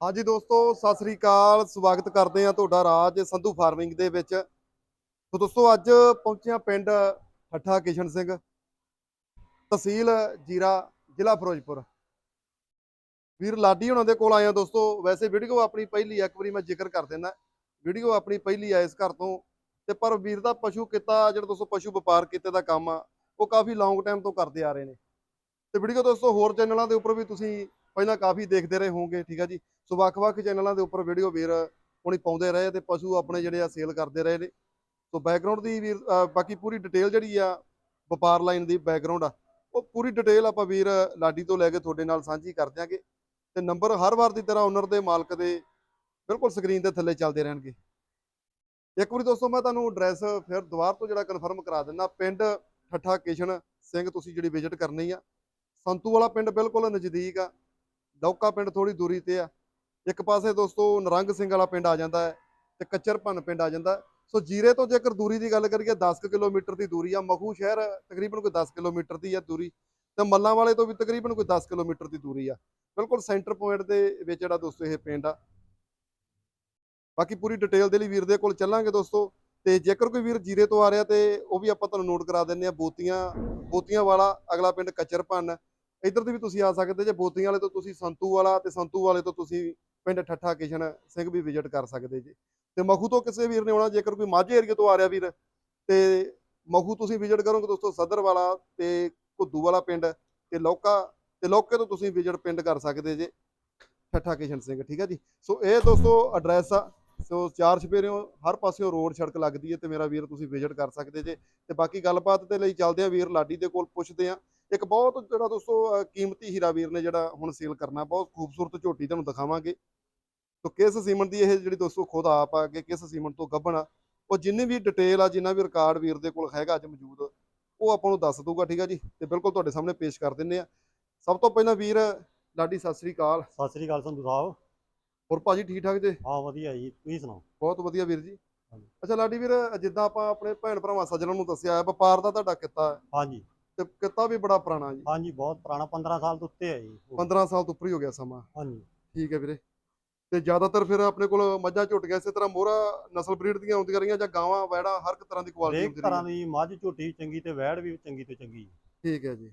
ਹਾਂਜੀ ਦੋਸਤੋ ਸਤਿ ਸ੍ਰੀ ਅਕਾਲ। ਸਵਾਗਤ ਕਰਦੇ ਆ ਤੁਹਾਡਾ ਰਾਜ ਸੰਧੂ ਫਾਰਮਿੰਗ ਦੇ ਵਿੱਚ। ਸੋ ਦੋਸਤੋ ਅੱਜ ਪਹੁੰਚਿਆ ਪਿੰਡ ਠੱਠਾ ਕਿਸ਼ਨ ਸਿੰਘ ਤਹਿਸੀਲ ਜੀਰਾ ਜ਼ਿਲ੍ਹਾ ਫਿਰੋਜ਼ਪੁਰ। ਵੀਰ ਲਾਡੀ ਹੁਣਾਂ ਦੇ ਕੋਲ ਆਏ ਆ ਦੋਸਤੋ। ਵੈਸੇ ਵੀਡੀਓ ਆਪਣੀ ਪਹਿਲੀ ਆ, ਇੱਕ ਵਾਰੀ ਮੈਂ ਜ਼ਿਕਰ ਕਰ ਦਿੰਦਾ। ਵੀਡੀਓ ਆਪਣੀ ਪਹਿਲੀ ਆ ਇਸ ਘਰ ਤੋਂ। ਤੇ ਪਰ ਵੀਰ ਦਾ ਪਸ਼ੂ ਕਿੱਤਾ ਜਿਹੜਾ ਦੋਸਤੋ ਪਸ਼ੂ ਵਪਾਰ ਕਿੱਤੇ ਦਾ ਕੰਮ ਆ ਉਹ ਕਾਫੀ ਲੌਂਗ ਟਾਈਮ ਤੋਂ ਕਰਦੇ ਆ ਰਹੇ ਨੇ। ਤੇ ਵੀਡੀਓ ਦੋਸਤੋ ਹੋਰ ਚੈਨਲਾਂ ਦੇ ਉੱਪਰ ਵੀ ਤੁਸੀਂ ਪਹਿਲਾਂ ਕਾਫੀ ਦੇਖਦੇ ਰਹੇ ਹੋਵੋਗੇ ਠੀਕ ਆ ਜੀ। ਸੋ ਵੱਖ-ਵੱਖ ਚੈਨਲਾਂ ਦੇ ਉੱਪਰ ਵੀਡੀਓ ਵੀਰ ਹੁਣੀ ਪਾਉਂਦੇ ਰਹੇ ਤੇ ਪਸ਼ੂ ਆਪਣੇ ਜਿਹੜੇ ਆ ਸੇਲ ਕਰਦੇ ਰਹੇ ਨੇ। ਸੋ ਬੈਕਗ੍ਰਾਉਂਡ ਦੀ ਵੀਰ ਬਾਕੀ ਪੂਰੀ ਡਿਟੇਲ ਜਿਹੜੀ ਆ ਵਪਾਰ ਲਾਈਨ ਦੀ ਬੈਕਗ੍ਰਾਉਂਡ ਆ, ਉਹ ਪੂਰੀ ਡਿਟੇਲ ਆਪਾਂ ਵੀਰ ਲਾਡੀ ਤੋਂ ਲੈ ਕੇ ਤੁਹਾਡੇ ਨਾਲ ਸਾਂਝੀ ਕਰ ਦਿਆਂਗੇ ਤੇ ਨੰਬਰ ਹਰ ਵਾਰ ਦੀ ਤਰ੍ਹਾਂ ਓਨਰ ਦੇ ਮਾਲਕ ਦੇ ਬਿਲਕੁਲ ਸਕਰੀਨ ਦੇ ਥੱਲੇ ਚੱਲਦੇ ਰਹਿਣਗੇ। ਇੱਕ ਵਾਰੀ ਦੋਸਤੋ ਮੈਂ ਤੁਹਾਨੂੰ ਐਡਰੈਸ ਫਿਰ ਦੁਬਾਰਾ ਤੋਂ ਜਿਹੜਾ ਕਨਫਰਮ ਕਰਾ ਦਿੰਦਾ, ਪਿੰਡ ਠੱਠਾ ਕਿਸ਼ਨ ਸਿੰਘ ਤੁਸੀਂ ਜਿਹੜੀ ਵਿਜ਼ਿਟ ਕਰਨੀ ਆ, ਸੰਤੂ ਵਾਲਾ ਪਿੰਡ ਬਿਲਕੁਲ ਨਜ਼ਦੀਕ ਆ, ਦੌਕਾ ਪਿੰਡ ਥੋੜੀ ਦੂਰੀ ਤੇ ਆ। ਇੱਕ ਪਾਸੇ ਦੋਸਤੋ ਨਰੰਗ ਸਿੰਘ ਵਾਲਾ ਪਿੰਡ ਆ ਜਾਂਦਾ ਹੈ ਤੇ ਕੱਚਰਪਨ ਪਿੰਡ ਆ ਜਾਂਦਾ ਸੋ ਜੀਰੇ ਤੋਂ ਜੇਕਰ ਦੂਰੀ ਦੀ ਗੱਲ ਕਰੀਏ 10 ਕੁ ਕਿਲੋਮੀਟਰ ਦੀ ਦੂਰੀ ਆ। ਮਖੂ ਸ਼ਹਿਰ ਤਕਰੀਬਨ ਕੋਈ 10 ਕਿਲੋਮੀਟਰ ਦੀ ਆ ਦੂਰੀ। ਤੇ ਮੱਲਾਂ ਵਾਲੇ ਤੋਂ ਵੀ ਤਕਰੀਬਨ ਕੋਈ 10 ਕਿਲੋਮੀਟਰ ਦੀ ਦੂਰੀ ਆ। ਬਿਲਕੁਲ ਸੈਂਟਰ ਪੁਆਇੰਟ ਦੇ ਵਿੱਚ ਜਿਹੜਾ ਦੋਸਤੋ ਇਹ ਪਿੰਡ ਆ। ਬਾਕੀ ਪੂਰੀ ਡਿਟੇਲ ਦੇ ਲਈ ਵੀਰ ਦੇ ਕੋਲ ਚੱਲਾਂਗੇ ਦੋਸਤੋ। ਤੇ ਜੇਕਰ ਕੋਈ ਵੀਰ ਜੀਰੇ ਤੋਂ ਆ ਰਿਹਾ ਤੇ ਉਹ ਵੀ ਆਪਾਂ ਤੁਹਾਨੂੰ ਨੋਟ ਕਰਾ ਦਿੰਨੇ ਆ ਬੋਤੀਆਂ ਬੋਤੀਆਂ ਵਾਲਾ ਅਗਲਾ ਪਿੰਡ ਕੱਚਰਪਨ ਇੱਧਰ ਦੀ ਵੀ ਤੁਸੀਂ ਆ ਸਕਦੇ ਜੇ। ਬੋਤੀਆਂ ਵਾਲੇ ਤੋਂ ਤੁਸੀਂ ਸੰਤੂ ਵਾਲਾ ਤੇ ਸੰਤੂ ਵਾਲੇ ਤੋਂ ਤੁਸੀਂ ਪਿੰਡ ਠੱਠਾ ਕਿਸ਼ਨ ਸਿੰਘ ਵੀ ਵਿਜ਼ਿਟ ਕਰ ਸਕਦੇ ਜੀ। ਤੇ ਮਖੂ ਤੋਂ ਕਿਸੇ ਵੀਰ ਨੇ ਆਉਣਾ, ਜੇਕਰ ਕੋਈ ਮਾਝੇ ਏਰੀਆ ਤੋਂ ਆ ਰਿਹਾ ਵੀਰ, ਤੇ ਮਖੂ ਤੁਸੀਂ ਵਿਜ਼ਿਟ ਕਰੋਗੇ ਦੋਸਤੋ ਸਦਰ ਵਾਲਾ ਤੇ ਘੁੱਦੂ ਵਾਲਾ ਪਿੰਡ ਤੇ ਲੋਕਾ, ਤੇ ਲੋਕੇ ਤੋਂ ਤੁਸੀਂ ਵਿਜ਼ਿਟ ਪਿੰਡ ਕਰ ਸਕਦੇ ਜੇ ਠੱਠਾ ਕਿਸ਼ਨ ਸਿੰਘ, ਠੀਕ ਹੈ ਜੀ। ਸੋ ਇਹ ਦੋਸਤੋ ਐਡਰੈਸ ਆ, ਸੋ ਚਾਰ ਛਪੇਰਿਓ ਹਰ ਪਾਸਿਓ ਰੋਡ ਸੜਕ ਲੱਗਦੀ ਹੈ ਤੇ ਮੇਰਾ ਵੀਰ ਤੁਸੀਂ ਵਿਜ਼ਿਟ ਕਰ ਸਕਦੇ ਜੇ। ਤੇ ਬਾਕੀ ਗੱਲਬਾਤ ਦੇ ਲਈ ਚੱਲਦੇ ਆ ਵੀਰ, ਲਾਡੀ ਦੇ ਕੋਲ ਪੁੱਛਦੇ ਆ ਇੱਕ ਬਹੁਤ ਜਿਹੜਾ ਦੋਸਤੋ ਕੀਮਤੀ ਹੀਰਾ ਵੀਰ ਨੇ ਜਿਹੜਾ ਹੁਣ ਸੇਲ ਕਰਨਾ, ਬਹੁਤ ਖੂਬਸੂਰਤ ਝੋਟੀ ਤੁਹਾਨੂੰ ਦਿਖਾਵਾਂਗੇ। ਤੋ ਕਿਸ ਸੀਮਨ ਦੀ ਇਹ ਜਿਹੜੀ ਦੋਸਤੋ ਖੁਦ ਆਪ ਆ ਕਿ ਕਿਸ ਸੀਮਨ ਤੋਂ ਗੱਭਣਾ ਉਹ ਜਿੰਨੀ ਵੀ ਡਿਟੇਲ ਆ ਜਿੰਨਾ ਵੀ ਰਿਕਾਰਡ ਵੀਰ ਦੇ ਕੋਲ ਹੈਗਾ ਅੱਜ ਮੌਜੂਦ ਉਹ ਆਪਾਂ ਨੂੰ ਦੱਸ ਦੂਗਾ ਠੀਕ ਆ ਜੀ? ਤੇ ਬਿਲਕੁਲ ਤੁਹਾਡੇ ਸਾਹਮਣੇ ਪੇਸ਼ ਕਰ ਦਿੰਨੇ ਆ। ਸਭ ਤੋਂ ਪਹਿਲਾਂ ਵੀਰ ਲਾਡੀ ਸਤਿ ਸ੍ਰੀ ਅਕਾਲ। ਸਤਿ ਸ੍ਰੀ ਅਕਾਲ ਸੰਧੂ ਸਾਹਿਬ। ਹੋਰ ਭਾਜੀ ਠੀਕ ਠਾਕ ਜੇ? ਹਾਂ ਵਧੀਆ ਜੀ। ਤੁਸੀਂ ਸੁਣਾਓ? ਬਹੁਤ ਵਧੀਆ ਵੀਰ ਜੀ। ਅੱਛਾ ਲਾਡੀ ਵੀਰ ਜਿੱਦਾਂ ਆਪਾਂ ਆਪਣੇ ਭੈਣ ਭਰਾਵਾਂ ਸੱਜਣਾਂ ਨੂੰ ਦੱਸਿਆ ਹੈ ਵਪਾਰ ਦਾ ਤੁਹਾਡਾ ਕਿੱਤਾ ਹੈ? ਹਾਂਜੀ। ਤੇ ਕਿੱਤਾ ਵੀ ਬੜਾ ਪੁਰਾਣਾ ਜੀ। ਹਾਂਜੀ ਬਹੁਤ ਪੁਰਾਣਾ 15 ਸਾਲ ਤੋਂ ਉੱਤੇ ਹੈ ਜੀ। 15 ਸਾਲ ਤੋਂ ਉੱਪਰ ਹੀ ਹੋ ਗਿਆ ਸਮਾਂ। ਹਾਂਜੀ। ਠੀਕ ਹੈ ਵੀਰੇ। ਤੇ ਜ਼ਿਆਦਾਤਰ ਫਿਰ ਆਪਣੇ ਕੋਲ ਮੱਝਾਂ ਝੋਟੀਆਂ ਇਸੇ ਤਰ੍ਹਾਂ ਮੋਹਰਾ ਨਸਲ ਬਰੀਡ ਦੀਆਂ ਆਉਂਦੀਆਂ ਰਹੀਆਂ ਜਾਂ ਗਾਵਾਂ ਵੈੜਾ ਹਰ ਇੱਕ ਤਰ੍ਹਾਂ ਦੀ ਕੁਆਲਿਟੀ ਹੁੰਦੀ ਤਰ੍ਹਾਂ ਰਹੀ ਦੀ ਮੱਝ ਝੋਟੀ ਚੰਗੀ ਤੇ ਵੈੜ ਵੀ ਚੰਗੀ ਤੋਂ ਚੰਗੀ। ਠੀਕ ਹੈ ਜੀ।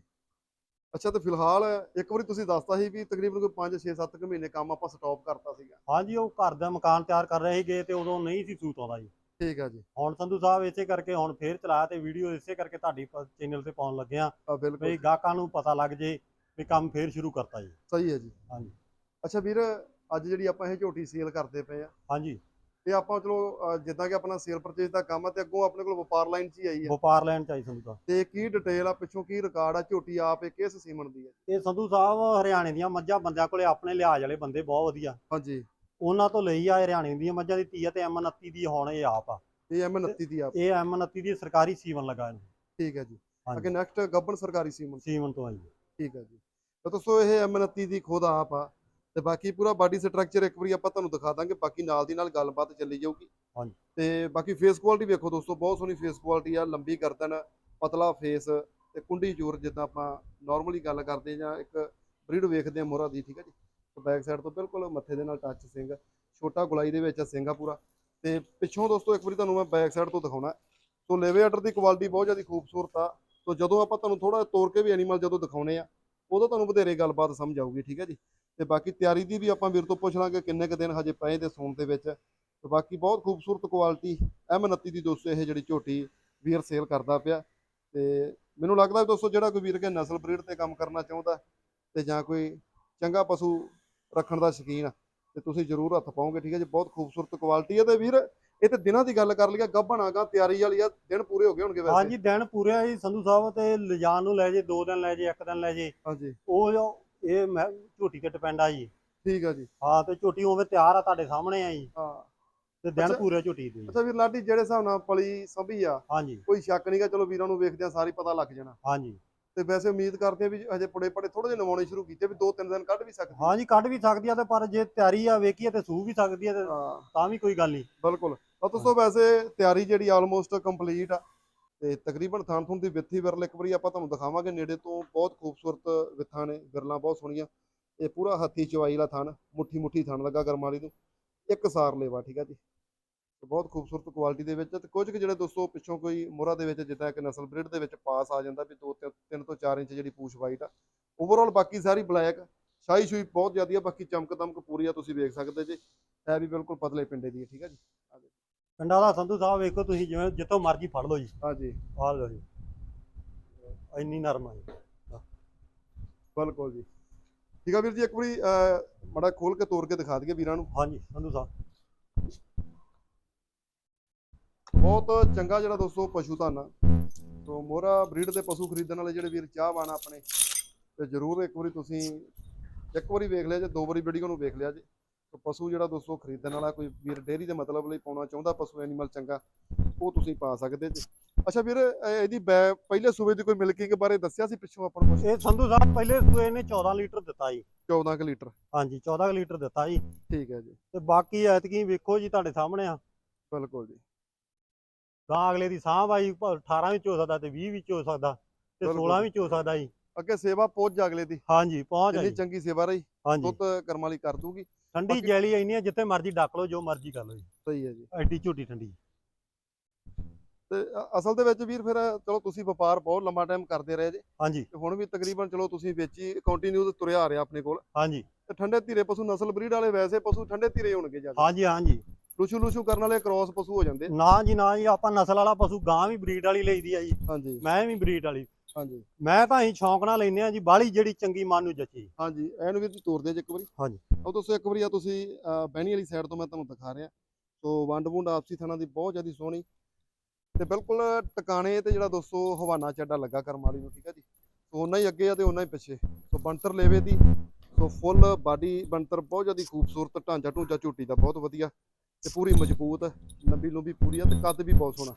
ਅੱਛਾ ਤੇ ਫਿਲਹਾਲ ਇੱਕ ਵਾਰੀ ਤੁਸੀਂ ਦੱਸਤਾ ਸੀ ਵੀ ਤਕਰੀਬਨ ਕੋਈ 5 6 7 ਕੁ ਮਹੀਨੇ ਕੰਮ ਆਪਾਂ ਸਟਾਪ ਕਰਤਾ ਸੀਗਾ। ਹਾਂਜੀ ਉਹ ਘਰ ਦਾ ਮਕਾਨ ਤਿਆਰ ਕਰ ਰਹੇ ਸੀਗੇ ਤੇ ਉਦੋਂ ਨਹੀਂ ਸੀ ਸੂਤ ਆਉਂਦਾ ਜੀ। ਠੀਕ ਹੈ ਜੀ। ਹੁਣ ਸੰਧੂ ਸਾਹਿਬ ਇਸੇ ਕਰਕੇ ਹੁਣ ਫੇਰ ਚਲਾਇਆ ਤੇ ਵੀਡੀਓ ਇਸੇ ਕਰਕੇ ਤੁਹਾਡੀ ਚੈਨਲ ਤੇ ਪਾਉਣ ਲੱਗੇ ਆ ਆ ਵੀ ਗਾਹਕਾਂ ਨੂੰ ਪਤਾ ਲੱਗ ਜੇ ਵੀ ਕੰਮ ਫੇਰ ਸ਼ੁਰੂ ਕਰਤਾ ਜੀ। ਸਹੀ ਹੈ ਜੀ। ਹਾਂਜੀ। ਅੱਛਾ ਵੀਰ ਅੱਜ ਜਿਹੜੀ ਆਪਾਂ ਇਹ ਝੋਟੀ ਸੇਲ ਕਰਦੇ ਪਏ ਆ। ਹਾਂਜੀ। ਤੇ ਆਪਾਂ ਚਲੋ ਜਿੱਦਾਂ ਕਿ ਆਪਣਾ ਸੇਲ ਪਰਚੇਜ ਦਾ ਕੰਮ ਆ ਤੇ ਅੱਗੋਂ ਆਪਣੇ ਕੋਲ ਵਪਾਰ ਲਾਈਨ 'ਚ ਹੀ ਆਈ ਹੈ ਵਪਾਰ ਲੈਣ ਚਾਹੀ ਸੰਧੂ ਸਾਹਿਬ ਤੇ ਕੀ ਡਿਟੇਲ ਆ ਪਿੱਛੋਂ ਕੀ ਰਿਕਾਰਡ ਆ ਝੋਟੀ ਆਪ ਇਹ ਕਿਸ ਸੀਮਨ ਦੀ ਹੈ ਇਹ ਸੰਧੂ ਸਾਹਿਬ ਹਰਿਆਣੇ ਦੀਆਂ ਮੱਝਾਂ ਬੰਦਿਆਂ ਕੋਲੇ ਆਪਣੇ ਲਿਹਾਜ਼ ਵਾਲੇ ਬੰਦੇ ਬਹੁਤ ਵਧੀਆ। ਹਾਂਜੀ। ਉਹਨਾਂ ਤੋਂ ਲਈ ਆ ਹਰਿਆਣੇ ਦੀਆਂ ਮੱਝਾਂ ਦੀ ਤੀਆ ਤੇ M29 ਦੀ ਹੁਣ ਇਹ ਆਪ ਆ। ਇਹ M29 ਦੀ ਆਪ। ਇਹ M29 ਦੀ ਸਰਕਾਰੀ ਸੀਵਨ ਲਗਾ ਇਹਨੂੰ। ਠੀਕ ਹੈ ਜੀ। ਅੱਗੇ ਨੈਕਸਟ ਗੱਬਨ ਸਰਕਾਰੀ ਸੀਮਨ। ਸੀਵਨ ਤੋਂ ਆਈ ਠੀਕ ਹੈ ਜੀ। ਤਾਂ ਦੋਸਤੋ ਇਹ M29 ਦੀ ਖੁਦ ਆਪ ਆ। ਤੇ ਬਾਕੀ ਪੂਰਾ ਬਾਡੀ ਸਟਰਕਚਰ ਇੱਕ ਵਾਰੀ ਆਪਾਂ ਤੁਹਾਨੂੰ ਦਿਖਾ ਦਾਂਗੇ ਬਾਕੀ ਨਾਲ ਦੀ ਨਾਲ ਗੱਲਬਾਤ ਚੱਲੀ ਜਾਊਗੀ। ਹਾਂਜੀ। ਤੇ ਬਾਕੀ ਫੇਸ ਕੁਆਲਿਟੀ ਵੇਖੋ ਦੋਸਤੋ ਬਹੁਤ ਸੋਹਣੀ ਫੇਸ ਕੁਆਲਿਟੀ ਆ ਲੰਬੀ ਗਰਦਨ ਪਤਲਾ ਫੇਸ ਤੇ ਕੁੰਡੀ ਜੋਰ ਜਿੱਦਾਂ ਆਪਾਂ ਨਾਰਮਲੀ ਗੱਲ ਕਰਦੇ ਜਾਂ ਇੱਕ ਬਰੀਡ ਵੇਖਦੇ ਆ ਮੋਹਰਾ ਦੀ ਠੀਕ ਹੈ ਜੀ? ਬੈਕ ਸਾਈਡ ਤੋਂ ਬਿਲਕੁਲ ਮੱਥੇ ਦੇ ਨਾਲ ਟੱਚ ਸਿੰਘ ਛੋਟਾ ਗੁਲਾਈ ਦੇ ਵਿੱਚ ਸਿੰਘ ਪੂਰਾ। ਤੇ ਪਿੱਛੋਂ ਦੋਸਤੋ ਇੱਕ ਵਾਰੀ ਤੁਹਾਨੂੰ ਮੈਂ ਬੈਕ ਸਾਈਡ ਤੋਂ ਦਿਖਾਉਣਾ। ਸੋ ਲੇਵੇ ਆਰਡਰ ਦੀ ਕੁਆਲਿਟੀ ਬਹੁਤ ਜ਼ਿਆਦਾ ਖੂਬਸੂਰਤ ਆ। ਸੋ ਜਦੋਂ ਆਪਾਂ ਤੁਹਾਨੂੰ ਥੋੜਾ ਤੋੜ ਕੇ ਵੀ ਐਨੀਮਲ ਜਦੋਂ ਦਿਖਾਉਣੇ ਆ ਉਦੋਂ ਤੁਹਾਨੂੰ ਵਧੇਰੇ ਗੱਲਬਾਤ ਸਮਝ ਆਊਗੀ ਠੀਕ ਹੈ ਜੀ? ਤੇ ਬਾਕੀ ਤਿਆਰੀ ਦੀ ਵੀ ਆਪਾਂ ਵੀਰ ਤੋਂ ਪੁੱਛ ਲਾਂਗੇ ਕਿੰਨੇ ਕੁ ਦਿਨ ਹਜੇ ਪਏ ਤੇ ਸੌਣ ਦੇ ਵਿੱਚ। ਤੇ ਬਾਕੀ ਬਹੁਤ ਖੂਬਸੂਰਤ ਕੁਆਲਿਟੀ M29 ਦੀ ਦੋਸਤੋ ਇਹ ਜਿਹੜੀ ਝੋਟੀ ਵੀਰ ਸੇਲ ਕਰਦਾ ਪਿਆ। ਤੇ ਮੈਨੂੰ ਲੱਗਦਾ ਵੀ ਦੋਸਤੋ ਜਿਹੜਾ ਕੋਈ ਵੀਰ ਕੇ ਨਸਲ ਬਰੀਡ ਤੇ ਕੰਮ ਕਰਨਾ ਚਾਹੁੰਦਾ ਤੇ ਜਾਂ ਕੋਈ ਚੰਗਾ ਪਸ਼ੂ ਰੱਖਣ ਦਾ ਸ਼ੌਕੀਨ ਤੇ ਤੁਸੀਂ ਜ਼ਰੂਰ ਹੱਥ ਪਾਓਗੇ ਠੀਕ ਹੈ ਜੀ? ਬਹੁਤ ਖੂਬਸੂਰਤ ਕੁਆਲਿਟੀ ਹੈ ਤੇ ਵੀਰ ਇਹ ਤੇ ਦਿਨਾਂ ਦੀ ਗੱਲ ਕਰ ਲਈਏ ਗੱਭਣ ਆਗਾ ਤਿਆਰੀ ਵਾਲੀ ਆ ਦਿਨ ਪੂਰੇ ਹੋ ਗਏ ਹੋਣਗੇ ਵੈਸੇ। ਹਾਂਜੀ ਦਿਨ ਪੂਰੇ ਆ ਜੀ ਸੰਧੂ ਸਾਹਿਬ ਤੇ ਲਿਜਾਣ ਨੂੰ ਲੈ ਜੇ 2 ਦਿਨ ਲੈ ਜੇ 1 ਦਿਨ ਲੈ ਜੇ। ਹਾਂਜੀ। ਉਹ ਇਹ ਮੈਂ ਝੋਟੀ ਤੇ ਡਿਪੈਂਡ ਆ ਜੀ। ਠੀਕ ਆ ਜੀ। ਹਾਂ ਤੇ ਝੋਟੀ ਉਵੇਂ ਤਿਆਰ ਆ ਤੁਹਾਡੇ ਸਾਹਮਣੇ ਆ ਜੀ। ਹਾਂ। ਤੇ ਦਿਨ। ਪੂਰੇ ਝੋਟੀ ਦੇ। ਅੱਛਾ ਵੀਰ ਲਾਡੀ ਜਿਹੜੇ ਹਿਸਾਬ ਨਾਲ ਪਲੀ ਸੰਭੀ ਆ ਹਾਂਜੀ। ਕੋਈ ਸ਼ੱਕ ਨਹੀਂਗਾ ਚਲੋ ਵੀਰਾਂ ਨੂੰ ਵੇਖਦਿਆਂ ਸਾਰੀ ਪਤਾ ਲੱਗ ਜਾਣਾ। ਹਾਂਜੀ। ਤੇ ਵੈਸੇ ਉਮੀਦ ਕਰਦੇ ਆ ਵੀ ਹਜੇ ਪੜੇ ਪੜੇ ਥੋੜੇ ਜਿਹੇ ਨਵਾਉਣੇ ਸ਼ੁਰੂ ਕੀਤੇ ਵੀ ਦੋ ਤਿੰਨ ਦਿਨ ਕੱਢ ਵੀ ਸਕਦੇ। ਆ। ਹਾਂਜੀ ਕੱਢ ਵੀ ਸਕਦੀ ਆ ਤੇ ਪਰ ਜੇ ਤਿਆਰੀ ਆ ਵੇਖੀਏ ਤੇ ਸੂ ਵੀ ਸਕਦੀ ਆ ਤੇ ਤਾਂ ਵੀ ਕੋਈ ਗੱਲ ਨਹੀਂ ਬਿਲਕੁਲ। ਤਾਂ ਦੋਸਤੋ ਵੈਸੇ ਤਿਆਰੀ ਜਿਹੜੀ ਆਲਮੋਸਟ ਕੰਪਲੀਟ ਆ ਤੇ ਤਕਰੀਬਨ ਥਾਂ ਥੁਣ ਦੀ ਵਿੱਥੀ ਵਿਰਲ ਇੱਕ ਵਾਰੀ ਆਪਾਂ ਤੁਹਾਨੂੰ ਦਿਖਾਵਾਂਗੇ। ਨੇੜੇ ਤੋਂ ਬਹੁਤ ਖੂਬਸੂਰਤ ਵਿੱਥਾਂ ਨੇ, ਵਿਰਲਾਂ ਬਹੁਤ ਸੋਹਣੀਆਂ। ਇਹ ਪੂਰਾ ਹੱਥੀ ਚਵਾਈ ਵਾਲਾ ਥਣ ਮੁੱਠੀ ਮੁੱਠੀ ਥਣ ਲੱਗਾ ਗਰਮਾਲੀ ਨੂੰ। ਇੱਕ ਸਾਰ ਲੇਵਾ, ਠੀਕ ਆ ਜੀ? ਬਹੁਤ ਖੂਬਸੂਰਤ ਕੁਆਲਿਟੀ ਦੇ ਵਿੱਚ ਤੇ ਕੁਝ ਕੁ ਜਿਹੜੇ ਦੋਸਤੋ ਪਿੱਛੋਂ ਕੋਈ ਮੋਹਰਾ ਦੇ ਵਿੱਚ ਜਿੱਦਾਂ ਇੱਕ ਨਸਲ ਬਰੀਡ ਦੇ ਵਿੱਚ ਪਾਸ ਆ ਜਾਂਦਾ ਵੀ 2 3 ਤੋਂ 4 ਇੰਚ ਜਿਹੜੀ ਪੂਛ ਵਾਈਟ ਆ। ਓਵਰਆਲ ਬਾਕੀ ਸਾਰੀ ਬਲੈਕ ਸ਼ਾਹੀ ਸ਼ੂਈ ਬਹੁਤ ਜ਼ਿਆਦੀ ਆ, ਬਾਕੀ ਚਮਕ ਦਮਕ ਪੂਰੀ ਆ, ਤੁਸੀਂ ਵੇਖ ਸਕਦੇ ਜੇ। ਹੈ ਵੀ ਬਿਲਕੁਲ ਪਤਲੇ ਪਿੰਡੇ ਦੀ ਹੈ ਠੀਕ ਆ ਜੀ? ਪਿੰਡਾਂ ਦਾ ਸੰਧੂ ਸਾਹਿਬ ਵੇਖੋ ਤੁਸੀਂ ਜਿਵੇਂ ਜਿੱਥੋਂ ਮਰਜ਼ੀ ਫੜ ਲਓ ਜੀ। ਹਾਂਜੀ। ਆਹ ਲਓ ਜੀ। ਇੰਨੀ ਨਰਮ ਜੀ। ਬਿਲਕੁਲ ਜੀ। ਠੀਕ ਆ ਵੀਰ ਜੀ ਇੱਕ ਵਾਰੀ ਅਹ, ਮਾੜਾ ਖੋਲ ਕੇ ਤੋੜ ਕੇ ਦਿਖਾ ਦਈਏ ਵੀਰਾਂ ਨੂੰ। ਹਾਂਜੀ ਸੰਧੂ ਸਾਹਿਬ। ਬਹੁਤ ਚੰਗਾ ਜਿਹੜਾ ਦੋਸਤੋ ਪਸ਼ੂ ਧਨ ਆ। ਸੋ ਮੋਹਰਾ ਬਰੀਡ ਦੇ ਪਸ਼ੂ ਖਰੀਦਣ ਵਾਲੇ ਜਿਹੜੇ ਵੀਰ ਚਾਹਵਾਨ ਆ ਆਪਣੇ ਤੇ ਜਰੂਰ ਇੱਕ ਵਾਰੀ ਤੁਸੀਂ ਇੱਕ ਵਾਰੀ ਵੇਖ ਲਿਆ ਜੇ ਦੋ ਵਾਰੀ ਵੀਡੀਓ ਨੂੰ ਵੇਖ ਲਿਆ ਜੇ। ਸੋ ਪਸ਼ੂ ਜਿਹੜਾ ਦੋਸਤੋ ਖਰੀਦਣ ਵਾਲਾ ਕੋਈ ਵੀਰ ਡੇਅਰੀ ਦੇ ਮਤਲਬ ਲਈ ਪਾਉਣਾ ਚਾਹੁੰਦਾ ਪਸ਼ੂ ਐਨੀਮਲ ਚੰਗਾ ਉਹ ਤੁਸੀਂ ਪਾ ਸਕਦੇ ਜੀ। ਅੱਛਾ ਵੀਰ ਇਹ- ਇਹਦੀ ਪਹਿਲੇ ਸੂਬੇ ਦੀ ਕੋਈ ਮਿਲਕਿੰਗ ਬਾਰੇ ਦੱਸਿਆ ਸੀ ਪਿੱਛੋਂ ਆਪਾਂ ਨੂੰ? ਇਹ ਸੰਧੂ ਸਾਹਿਬ ਪਹਿਲੇ ਸੂਏ ਨੇ 14 ਲੀਟਰ ਦਿੱਤਾ ਜੀ। 14 ਕੁ ਲੀਟਰ। ਹਾਂਜੀ 14 ਲੀਟਰ ਦਿੱਤਾ ਜੀ। ਠੀਕ ਹੈ ਜੀ। ਤੇ ਬਾਕੀ ਐਤਕੀ ਵੇਖੋ ਜੀ ਤੁਹਾਡੇ ਸਾਹਮਣੇ ਆ। ਬਿਲਕੁਲ ਜੀ। ਗਾਂ ਅਗਲੇ ਦੀ ਸਾਂਭ ਆਈ 18 ਵਿੱਚ ਹੋ ਸਕਦਾ ਤੇ 20 ਵਿੱਚ ਹੋ ਸਕਦਾ ਤੇ ਬਿਲਕੁਲ। 16 ਵਿੱਚ ਹੋ ਸਕਦਾ ਜੀ। ਅੱਗੇ ਸੇਵਾ ਪਹੁੰਚ ਜਾ ਅਗਲੇ ਦੀ। ਹਾਂਜੀ ਪਹੁੰਚ ਆਈ ਚੰਗੀ ਸੇਵਾ ਰਹੀ। ਹਾਂਜੀ। ਦੁੱਧ ਕਰਮ ਵਾਲੀ ਕਰ ਦੂਗੀ। ਠੰਡੀ ਜੈਲੀ ਇੰਨੀ ਜਿੱਥੇ ਮਰਜ਼ੀ ਡੱਕ ਲਓ ਜੋ ਮਰਜ਼ੀ ਕਰ ਲਓ ਜੀ। ਸਹੀ ਹੈ ਜੀ। ਐਡੀ ਝੋਟੀ ਠੰਡੀ। ਤੇ ਅ- ਅਸਲ ਦੇ ਵਿੱਚ ਵੀਰ ਫਿਰ ਚਲੋ ਤੁਸੀਂ ਵਪਾਰ ਬਹੁਤ ਲੰਮਾ ਟਾਈਮ ਕਰਦੇ ਰਹੇ ਜੇ। ਹਾਂਜੀ। ਤੇ ਹੁਣ ਵੀ ਤਕਰੀਬਨ ਚਲੋ ਤੁਸੀਂ ਵੇਚੀ ਕੰਟੀਨਿਊ ਤੁਰਿਆ ਆ ਰਿਹਾ ਆਪਣੇ ਕੋਲ। ਹਾਂਜੀ। ਤੇ ਠੰਡੇ ਧੀਰੇ ਪਸ਼ੂ ਨਸਲ ਬਰੀਡ ਵਾਲੇ ਵੈਸੇ ਪਸ਼ੂ ਠੰਡੇ ਧੀਰੇ ਹੋਣਗੇ ਜ਼ਿਆਦਾ। ਹਾਂਜੀ ਹਾਂਜੀ। ਲੂਸ਼ੂ ਲੂਸ਼ੂ ਕਰਨ ਵਾਲੇ ਕ੍ਰਾਸ ਪਸ਼ੂ ਹੋ ਜਾਂਦੇ। ਨਾ ਜੀ ਨਾ ਜੀ ਆਪਾਂ ਨਸਲ ਵਾਲਾ ਪਸ਼ੂ ਗਾਂ ਵੀ ਬਰੀਡ ਵਾਲੀ ਲਈਦੀ ਆ ਜੀ। ਹਾਂਜੀ। ਮੈਂ ਵੀ ਬਰੀਡ ਵਾਲੀ। ਹਾਂਜੀ। ਮੈਂ ਤਾਂ ਅਸੀਂ ਸ਼ੌਂਕ ਨਾਲ ਲੈਨੇ ਆ ਜੀ ਬਾਹਲੀ ਜਿਹੜੀ ਚੰਗੀ ਮਨ ਨੂੰ ਜੱਚੀ। ਹਾਂਜੀ ਐਨੂੰ ਵੀ ਤੁਸੀਂ ਤੋਰਦੇ ਜੇ ਇੱਕ ਵਾਰੀ। ਹਾਂਜੀ। ਉਹ ਤੁਸੀਂ ਇੱਕ ਵਾਰੀ ਆ ਤੁਸੀਂ ਬਹਿਣੀ ਵਾਲੀ ਸਾਈਡ ਤੋਂ ਮੈਂ ਤੁਹਾਨੂੰ ਦਿਖਾ ਰਿਹਾ। ਸੋ ਵੰਡ ਵੁੰਡ ਆਪਸੀ ਥਣਾ ਦੀ ਬਹੁਤ ਜ਼ਿਆਦਾ ਸੋਹਣੀ। ਤੇ ਬਿਲਕੁਲ ਟਿਕਾਣੇ ਤੇ ਜਿਹੜਾ ਦੋਸਤੋ ਹਵਾਨਾ ਚੱਡਾ ਲੱਗਾ ਕਰਮ ਵਾਲੀ ਨੂੰ ਠੀਕ ਹੈ ਜੀ? ਸੋ ਉਹਨਾਂ ਹੀ ਅੱਗੇ ਆ ਤੇ ਉਹਨਾਂ ਹੀ ਪਿੱਛੇ। ਸੋ ਬੰਤਰ ਲੇਵੇ ਦੀ। ਸੋ ਫੁੱਲ ਬਾਡੀ ਬੰਤਰ ਬਹੁਤ ਜ਼ਿਆਦਾ ਖੂਬਸੂਰਤ ਢਾਂਚਾ ਢੂੰਚਾ ਝੋਟੀ ਦਾ ਬਹੁਤ ਵਧੀਆ ਤੇ ਪੂਰੀ ਮਜ਼ਬੂਤ ਲੰਬੀ ਲੰਬੀ ਪੂਰੀ ਆ ਤੇ ਕੱਦ ਵੀ ਬਹੁਤ ਸੋਹਣਾ।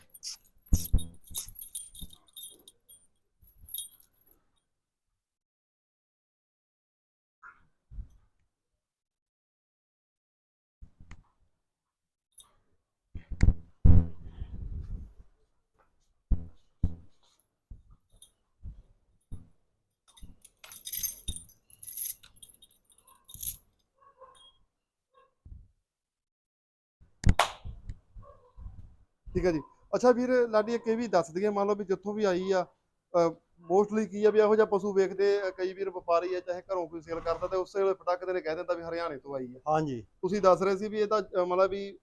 ਠੀਕ ਹੈ ਜੀ। ਅੱਛਾ ਵੀਰ ਲਾਡੀ ਇੱਕ ਇਹ ਵੀ ਦੱਸ ਦਈਏ ਮੰਨ ਲਓ ਵੀ ਜਿੱਥੋਂ ਵੀ ਆਈ ਆ ਮੋਸਟਲੀ ਕੀ ਆ ਵੀ ਇਹੋ ਜਿਹਾ ਪਸ਼ੂ ਵੇਖਦੇ ਆ, ਕਈ ਵੀਰ ਵਪਾਰੀ ਆ ਚਾਹੇ ਘਰੋਂ ਕੋਈ ਸੇਲ ਕਰਦਾ ਤੇ ਉਸੇ ਵੇਲੇ ਫਟਕ ਦੇ ਨੇ ਕਹਿ ਦਿੰਦਾ ਵੀ ਹਰਿਆਣੇ ਤੋਂ ਆਈ ਆ। ਹਾਂਜੀ। ਤੁਸੀਂ ਦੱਸ ਰਹੇ ਸੀ ਵੀ ਇਹਦਾ ਅ, ਮਤਲਬ ਵੀ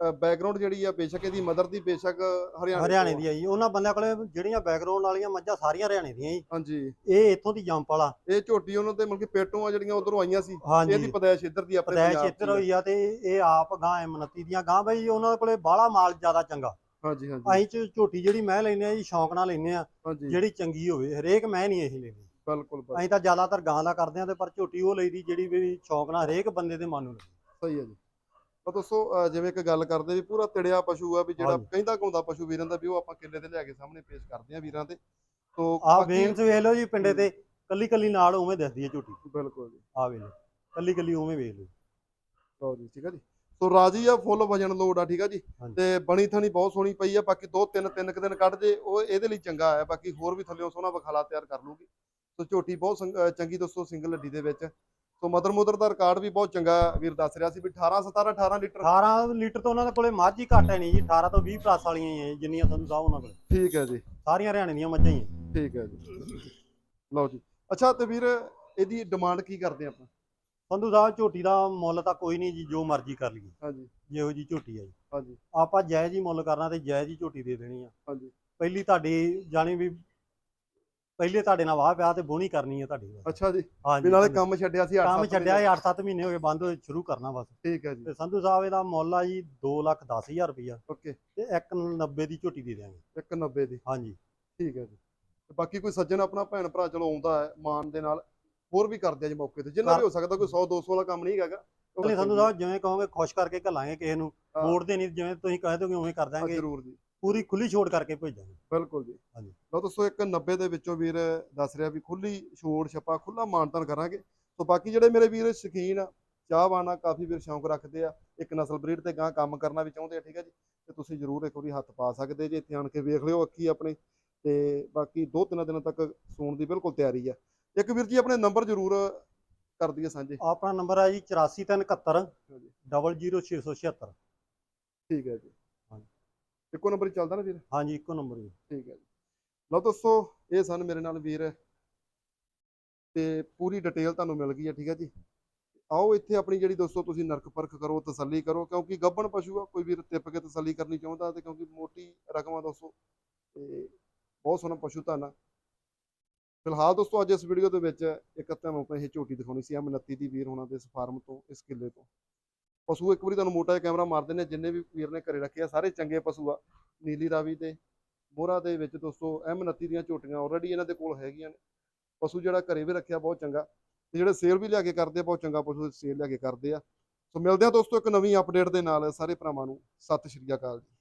ਬੈਕਗ੍ਰਾਉਂਡ ਜਿਹੜੀ ਆ ਬੇਸ਼ੱਕ ਇਹਦੀ ਮਦਰ ਦੀ ਬੇਸ਼ੱਕ ਹਰਿਆਣੇ ਹਰਿਆਣੇ ਤੋਂ। ਦੀ ਆ ਜੀ। ਉਹਨਾਂ ਬੰਦਿਆਂ ਕੋਲੇ ਜਿਹੜੀਆਂ ਬੈਕਗ੍ਰਾਉਂਡ ਵਾਲੀਆਂ ਮੱਝਾਂ ਸਾਰੀਆਂ ਹਰਿਆਣੇ ਦੀਆਂ ਜੀ। ਹਾਂਜੀ। ਇਹ ਇੱਥੋਂ ਦੀ ਜੰਪ ਵਾਲਾ। ਇਹ ਝੋਟੀ ਉਹਨਾਂ ਤੇ ਮਤਲਬ ਕਿ ਪੇਟੋਂ ਆ ਜਿਹੜੀਆਂ ਉਧਰੋਂ ਆਈਆਂ ਸੀ। ਇਹਦੀ ਹਾਂਜੀ ਪਦੈਸ਼ ਇੱਧਰ ਦੀ ਆਪਣੇ ਪਤੈਸ਼ ਪੰਜਾਬ ਇੱਧਰ ਦੀ ਆ। ਹੋਈ ਆ ਤੇ ਇਹ ਆਪ ਗਾਂ ਐਮਨਤੀ ਦੀਆਂ ਗਾਂ ਬਈ ਉਹਨਾਂ ਕੋਲੇ ਬਾਹਲਾ ਮਾਲ ਜ਼ਿਆਦਾ ਚੰਗਾ। ਹਾਂਜੀ ਹਾਂਜੀ। ਅਸੀਂ ਚ ਝੋਟੀ ਜਿਹੜੀ ਮੈਂ ਲੈਨੇ ਆ ਜੀ ਸ਼ੌਂਕ ਨਾਲ ਲੈਨੇ ਆ ਹਾਂਜੀ। ਜਿਹੜੀ ਚੰਗੀ ਹੋਵੇ ਹਰੇਕ ਮੈਂ ਨਹੀਂ ਇਹ ਲੈਣੀ ਬਿਲਕੁਲ ਬਿਲਕੁਲ, ਅਸੀਂ ਤਾਂ ਜ਼ਿਆਦਾਤਰ ਗਾਂ ਦਾ ਕਰਦੇ ਆ ਤੇ ਪਰ ਝੋਟੀ ਉਹ ਲਈਦੀ ਜਿਹੜੀ ਵੀ ਸ਼ੌਂਕ ਨਾਲ ਹਰੇਕ ਬੰਦੇ ਦੇ ਮਨ ਨੂੰ ਲੱਗੇ। ਸਹੀ ਹੈ ਜੀ। ਤਾਂ ਦੋਸਤੋ ਜਿਵੇਂ ਇੱਕ ਗੱਲ ਕਰਦੇ ਵੀ ਪੂਰਾ ਤਿੜਿਆ ਪਸ਼ੂ ਆ ਵੀ ਜਿਹੜਾ ਹਾਂਜੀ। ਕਹਿੰਦਾ ਘੁੰਦਾ ਪਸ਼ੂ ਵੀਰਾਂ ਦਾ ਵੀ ਉਹ ਆਪਾਂ ਕਿੱਲੇ ਤੇ ਲਿਆ ਕੇ ਸਾਹਮਣੇ ਪੇਸ਼ ਕਰਦੇ ਆ ਵੀਰਾਂ ਤੇ। ਤੋਂ ਆ ਬਾਕੀ- ਵੇਨਸ ਵੇਖ ਲਓ ਜੀ ਪਿੰਡੇ ਤੇ ਕੱਲੀ ਕੱਲੀ ਨਾਲ ਉਵੇਂ ਦਿਸਦੀ ਹੈ ਝੋਟੀ। ਬਿਲਕੁਲ ਜੀ। ਆ ਵੇਖ ਲਓ ਕੱਲੀ ਕੱਲੀ ਉਵੇਂ ਵੇਖ ਲਓ। ਲਓ ਜੀ ਠੀਕ ਆ ਜੀ। ਸੋ ਰਾਜੀ ਆ ਫੁੱਲ ਵਜਨ ਲੋਡ ਆ ਠੀਕ ਆ ਜੀ। ਤੇ ਬਣੀ ਥਣੀ ਬਹੁਤ ਸੋਹਣੀ ਪਈ ਆ ਬਾਕੀ ਦੋ ਤਿੰਨ ਤਿੰਨ ਕੁ ਦਿਨ ਕੱਢ ਜੇ ਉਹ ਇਹਦੇ ਲਈ ਚੰਗਾ ਆ ਬਾਕੀ ਹੋਰ ਵੀ ਥੱਲੇੋਂ ਸੋਹਣਾ ਵਿਖਾਲਾ ਤਿਆਰ ਕਰ ਲੂਗੀ ਸੋ ਝੋਟੀ ਬਹੁਤ ਚੰਗੀ ਦੋਸਤੋ ਸਿੰਗਲ ਹੱਡੀ ਦੇ ਵਿੱਚ। ਸੋ ਮਦਰ ਮੁਦਰ ਦਾ ਰਿਕਾਰਡ ਵੀ ਬਹੁਤ ਚੰਗਾ ਵੀਰ ਦੱਸ ਰਿਹਾ ਸੀ ਵੀ 18 17 18 ਲੀਟਰ 18 ਲੀਟਰ ਤੋਂ ਉਹਨਾਂ ਦੇ ਕੋਲੇ ਮੱਝ ਘੱਟ ਹੈ ਨਹੀਂ ਜੀ 18 ਤੋਂ 20 ਪਲੱਸ ਵਾਲੀਆਂ ਹੀ ਹੈ ਜਿੰਨੀਆਂ ਤੁਹਾਨੂੰ ਸਾਹਿਬ ਉਹਨਾਂ ਕੋਲੇ। ਠੀਕ ਹੈ ਜੀ। ਸਾਰੀਆਂ ਹਰਿਆਣੇ ਦੀਆਂ ਮੱਝਾਂ ਹੀ ਹੈ ਠੀਕ ਹੈ ਜੀ। ਲਓ ਜੀ। ਅੱਛਾ ਤੇ ਵੀਰ ਇਹਦੀ ਡਿਮਾਂਡ ਕੀ ਕਰਦੇ ਆਪਾਂ? ਸੰਧੂ ਸਾਹਿਬ ਝੋਟੀ ਦਾ ਮੁੱਲ ਤਾਂ ਕੋਈ ਨਹੀਂ ਜੀ ਜੋ ਮਰਜ਼ੀ ਕਰ ਲਈਏ। ਹਾਂਜੀ। ਜਿਹੋ ਜੀ ਝੋਟੀ ਹੈ ਜੀ। ਹਾਂਜੀ। ਆਪਾਂ ਜਾਇਜ਼ ਹੀ ਮੁੱਲ ਕਰਨਾ ਤੇ ਜਾਇਜ਼ ਹੀ ਝੋਟੀ ਦੇ ਦੇਣੀ ਆ। ਹਾਂਜੀ। ਪਹਿਲੀ ਤੁਹਾਡੀ ਜਾਣੀ ਵੀ ਪਹਿਲੇ ਤੁਹਾਡੇ ਨਾਲ ਵਾਹ ਪਿਆ ਤੇ ਬੋਣੀ ਕਰਨੀ ਹੈ ਤੁਹਾਡੀ। ਅੱਛਾ ਜੀ। ਹਾਂਜੀ ਵੀ ਨਾਲੇ ਕੰਮ ਛੱਡਿਆ ਸੀ 8 ਕੰਮ ਛੱਡਿਆ 8-7 ਮਹੀਨੇ ਹੋ ਗਏ ਬੰਦ ਹੋਏ ਸ਼ੁਰੂ ਕਰਨਾ ਬਸ। ਠੀਕ ਹੈ ਜੀ। ਤੇ ਸੰਧੂ ਸਾਹਿਬ ਇਹਦਾ ਮੁੱਲ ਆ ਜੀ 2 ਲੱਖ 10 ਹਜ਼ਾਰ ਰੁਪਈਆ। ਓਕੇ। ਤੇ 190 ਦੀ ਝੋਟੀ ਦੇ ਦਿਆਂਗੇ। 190 ਦੀ। ਹਾਂਜੀ। ਠੀਕ ਹੈ ਜੀ। ਤੇ ਬਾਕੀ ਕੋਈ ਸੱਜਣ ਆਪਣਾ ਭੈਣ ਭਰਾ ਚਲੋ ਆਉਂਦਾ ਹੈ ਮਾਨ ਦੇ ਨਾਲ। ਹੋਰ ਵੀ ਕਰਦੇ ਆ ਜੀ ਮੌਕੇ ਤੇ। ਜਿੰਨਾ ਵੀ ਹੋ ਸਕਦਾ ਕੋਈ 100 200 ਵਾਲਾ ਕੰਮ ਨਹੀਂ ਹੈਗਾ। ਅਗਲੇ ਸੰਧੂ ਸਾਹਿਬ ਜਿਵੇਂ ਕਹੋਗੇ ਖੁਸ਼ ਕਰਕੇ ਘੱਲਾਂਗੇ ਕਿਸੇ ਨੂੰ। ਹਾਂ। ਮੋੜਦੇ ਨਹੀਂ ਜਿਵੇਂ ਤੁਸੀਂ ਕਹਿ ਦੋਗੇ ਉਵੇਂ ਕਰ ਦਾਂਗੇ। ਜ਼ਰੂਰ ਜੀ। ਪੂਰੀ ਖੁੱਲੀ ਛੋੜ ਕਰਕੇ ਭੇਜਾਂਗੇ। ਬਿਲਕੁਲ ਜੀ। ਹਾਂਜੀ। ਲਓ ਦੋਸਤੋ ਇੱਕ 90 ਦੇ ਵਿੱਚੋਂ ਵੀਰ ਦੱਸ ਰਿਹਾ ਵੀ ਖੁੱਲੀ ਛੋੜ ਛੱਪਾ ਖੁੱਲਾ ਮਾਨਤਨ ਕਰਾਂਗੇ। ਸੋ ਬਾਕੀ ਜਿਹੜੇ ਮੇਰੇ ਵੀਰ ਸ਼ੌਕੀਨ ਆ ਚਾਹਵਾਨ ਆ ਕਾਫੀ ਵੀਰ ਸ਼ੌਂਕ ਰੱਖਦੇ ਆ ਇੱਕ ਨਸਲ ਬਰੀਡ ਤੇ ਗਾਂ ਕੰਮ ਕਰਨਾ ਵੀ ਚਾਹੁੰਦੇ ਆ ਠੀਕ ਹੈ ਜੀ। ਤੇ ਤੁਸੀਂ ਜ਼ਰੂਰ ਇੱਕ ਵਾਰੀ ਹੱਥ ਪਾ ਸਕਦੇ ਜੇ ਇੱਥੇ ਆਣ ਕੇ ਵੇਖ ਲਿਓ ਅੱਖੀ ਆਪਣੇ। ਤੇ ਬਾਕੀ ਦੋ ਤਿੰਨ ਦਿਨਾਂ ਤੱਕ ਸੂਣ ਦੀ ਬਿਲਕੁਲ ਤਿਆਰੀ ਆ। ਇੱਕ ਵੀਰ ਜੀ ਆਪਣੇ ਨੰਬਰ ਜ਼ਰੂਰ ਕਰ ਦਈਏ ਸਾਂਝੇ। ਆਪਣਾ ਨੰਬਰ ਹੈ ਜੀ 84371 ਹਾਂਜੀ। 00676 ਠੀਕ ਹੈ ਜੀ। ਹਾਂਜੀ। ਇੱਕੋ ਨੰਬਰ ਹੀ ਚੱਲਦਾ ਨਾ ਵੀਰ? ਹਾਂਜੀ ਇੱਕੋ ਨੰਬਰ ਜੀ ਠੀਕ ਹੈ ਜੀ। ਲਓ ਦੋਸਤੋ ਇਹ ਸਨ ਮੇਰੇ ਨਾਲ ਵੀਰ। ਤੇ ਪੂਰੀ ਡਿਟੇਲ ਤੁਹਾਨੂੰ ਮਿਲ ਗਈ ਹੈ ਠੀਕ ਹੈ ਜੀ। ਆਓ ਇੱਥੇ ਆਪਣੀ ਜਿਹੜੀ ਦੋਸਤੋ ਤੁਸੀਂ ਨਰਕ ਪਰਖ ਕਰੋ ਤਸੱਲੀ ਕਰੋ ਕਿਉਂਕਿ ਗੱਬਣ ਪਸ਼ੂ ਆ ਕੋਈ ਵੀਰ ਟਿੱਪ ਕੇ ਤਸੱਲੀ ਕਰਨੀ ਚਾਹੁੰਦਾ ਤੇ ਕਿਉਂਕਿ ਮੋਟੀ ਰਕਮ ਦੋਸਤੋ ਤੇ ਬਹੁਤ ਸੋਹਣਾ ਪਸ਼ੂ ਧਨ ਆ। ਫਿਲਹਾਲ ਦੋਸਤੋ, ਅੱਜ ਇਸ ਵੀਡੀਓ ਦੇ ਵਿੱਚ ਇੱਕ ਤੁਹਾਨੂੰ ਆਪਾਂ ਇਹ ਝੋਟੀ ਦਿਖਾਉਣੀ ਸੀ, M29 ਦੀ ਵੀਰ ਹੋਣਾ ਦੇ ਇਸ ਫਾਰਮ ਤੋਂ, ਇਸ ਕਿੱਲੇ ਤੋਂ। ਪਸ਼ੂ ਇੱਕ ਵਾਰੀ ਤੁਹਾਨੂੰ ਮੋਟਾ ਜਿਹਾ ਕੈਮਰਾ ਮਾਰ ਦਿੰਦੇ ਜਿੰਨੇ ਵੀ ਵੀਰ ਨੇ ਘਰੇ ਰੱਖੇ ਆ, ਸਾਰੇ ਚੰਗੇ ਪਸ਼ੂ ਆ, ਨੀਲੀ ਰਾਵੀ ਤੇ ਮੋਹਰਾ ਦੇ ਵਿੱਚ ਦੋਸਤੋ, M29 ਦੀਆਂ ਝੋਟੀਆਂ ਆਲਰੇਡੀ ਇਹਨਾਂ ਦੇ ਕੋਲ ਹੈਗੀਆਂ ਨੇ। ਪਸ਼ੂ ਜਿਹੜਾ ਘਰੇ ਵੀ ਰੱਖਿਆ, ਬਹੁਤ ਚੰਗਾ। ਤੇ ਜਿਹੜੇ ਸੇਲ ਵੀ ਲਿਆ ਕੇ ਕਰਦੇ ਆ, ਬਹੁਤ ਚੰਗਾ ਪਸ਼ੂ ਸੇਲ ਲਿਆ ਕੇ ਕਰਦੇ ਆ। ਸੋ ਮਿਲਦੇ ਆ ਦੋਸਤੋ ਇੱਕ ਨਵੀਂ ਅਪਡੇਟ ਦੇ ਨਾਲ, ਸਾਰੇ ਭਰਾਵਾਂ ਨੂੰ। ਸਤਿ ਸ਼੍ਰੀ ਅਕਾਲ ਜੀ।